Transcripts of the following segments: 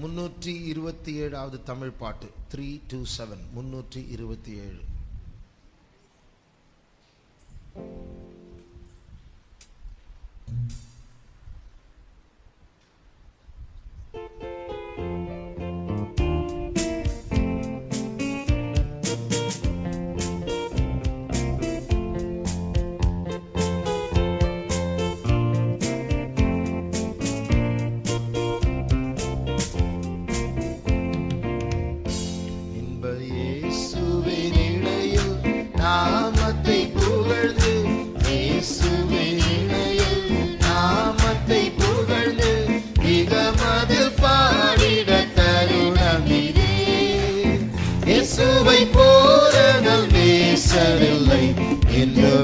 முன்னூற்றி இருபத்தி ஏழாவது தமிழ் பாட்டு த்ரீ டூ செவன் முன்னூற்றி இருபத்தி ஏழு. இயேசுவினிடையில் நாமத்தை புகழ்ந்து இயேசுவினிடையில் நாமத்தை புகழ்ந்து மிகமதில் பாடிட தருணம் இதே இயேசுவை பேசவில்லை என்று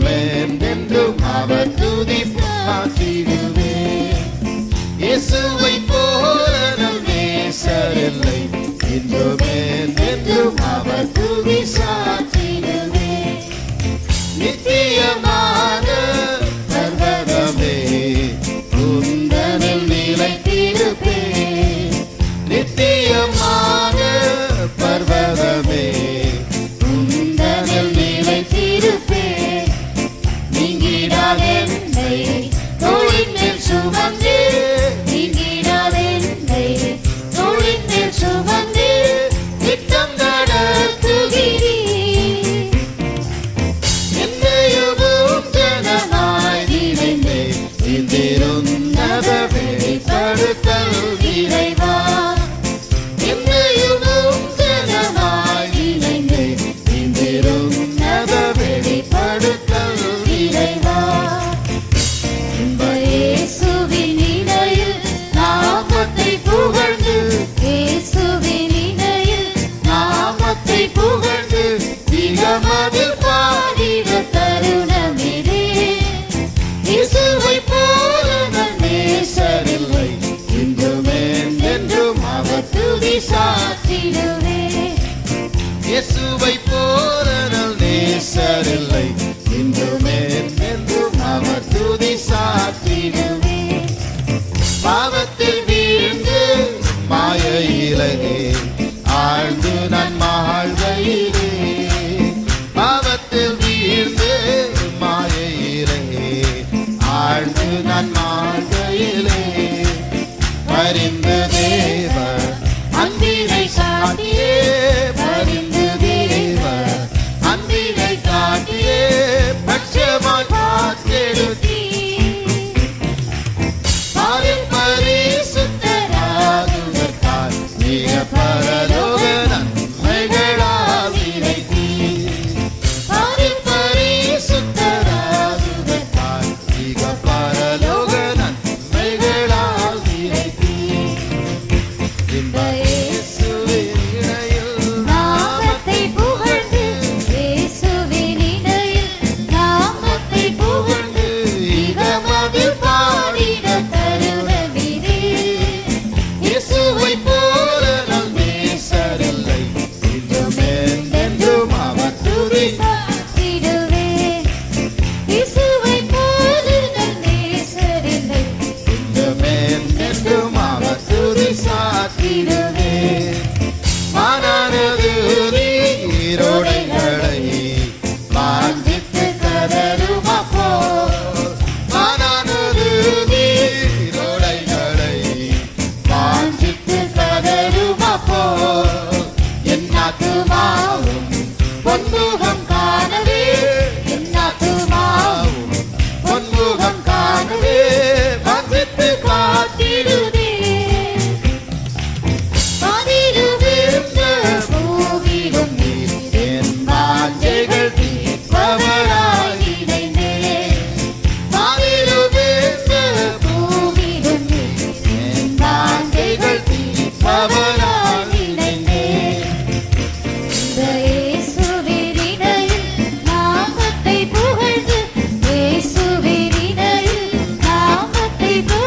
Happy.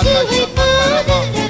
இயேசுவை போல நம்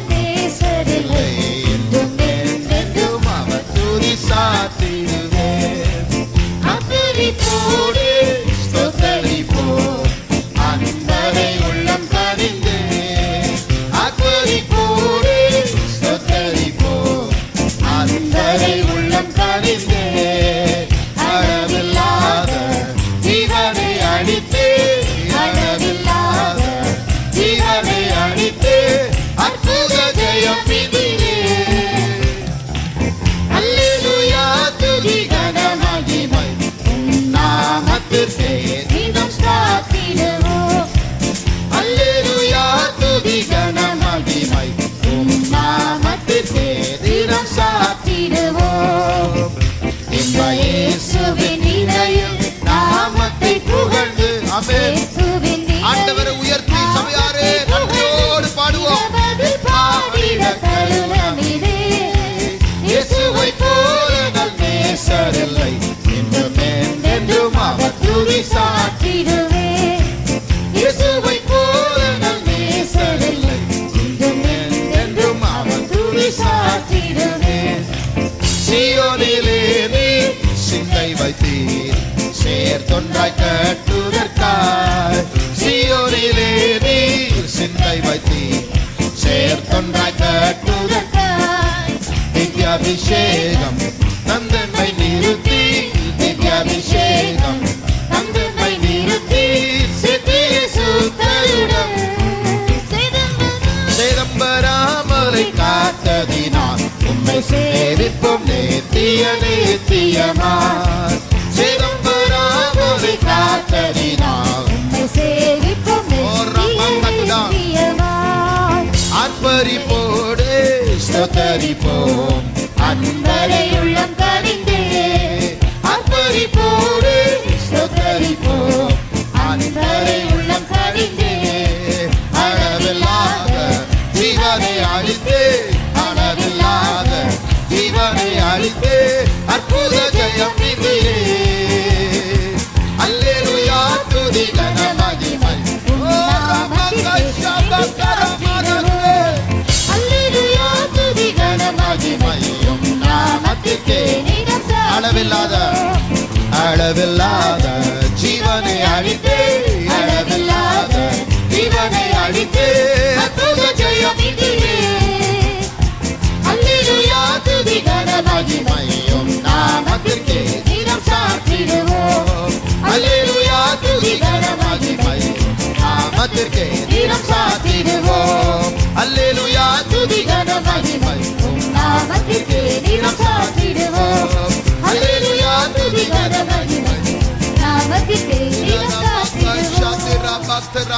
நாமத்தை புகழ்ந்து இயேசுவின் ஆண்டவரை உயர்த்தி சபையாரே நன்றியோடு பாடுவோம். இயேசுவை போல நல் நேசரில்லை. என்றும் என்றும் அவர் துதி சாற்றிடுவே சிந்தை வைத்தீர் சேர்த்தொன்றாய் கட்டுதற்காய். சியோரிலே நீர் சிந்தை வைத்தீர். சேர்த்தொன்றாய் கட்டுதற்காய். திவ்யாபிஷேகம் நந்தன்மை நிறுத்தி. திவ்யாபிஷேகம் தந்தன்மை நிறுத்தி. சித்திய சேதம்பராமலை காத்ததினால் உம்மை சேவிப்போம் நேத்திய நேத்தியமாய் ஸ்தோத்தரிப்போம் அன்பரை உள்ளம் கனிந்தே ஆர்ப்பரிப்போடு ஸ்தோத்தரிப்போம் அன்பரை உள்ளம் கனிந்தே அளவில்லாத ஜீவனை அழித்தே அளவில்லாத ஜீவனை அழித்தே அற்புத ஜெயம் இதிலே மகிமையும் நாமத்திற்கே. அளவில்லாத அளவில்லாத ஜீவனை அழித்தே அளவில்லாத ஜீவனை அழித்தே அற்புத ஜெயம் இதிலே. அல்லேலூயா துதி கன மகிமையும் நாமத்திற்கே. தினம் சாத்திடுவோம் அல்லேலூயா துதி கன மகிமையும் நாமத்திற்கே. தினம் சாத்திடுவோம் அல்லேலூயா துதி கன மகிமையும் நாமத்திற்கே தினம் சாற்றிடுவோம் அல்லேலூயா துதி கன மகிமை. நாமத்திற்கு சாத்திடுவோம் பக்தர்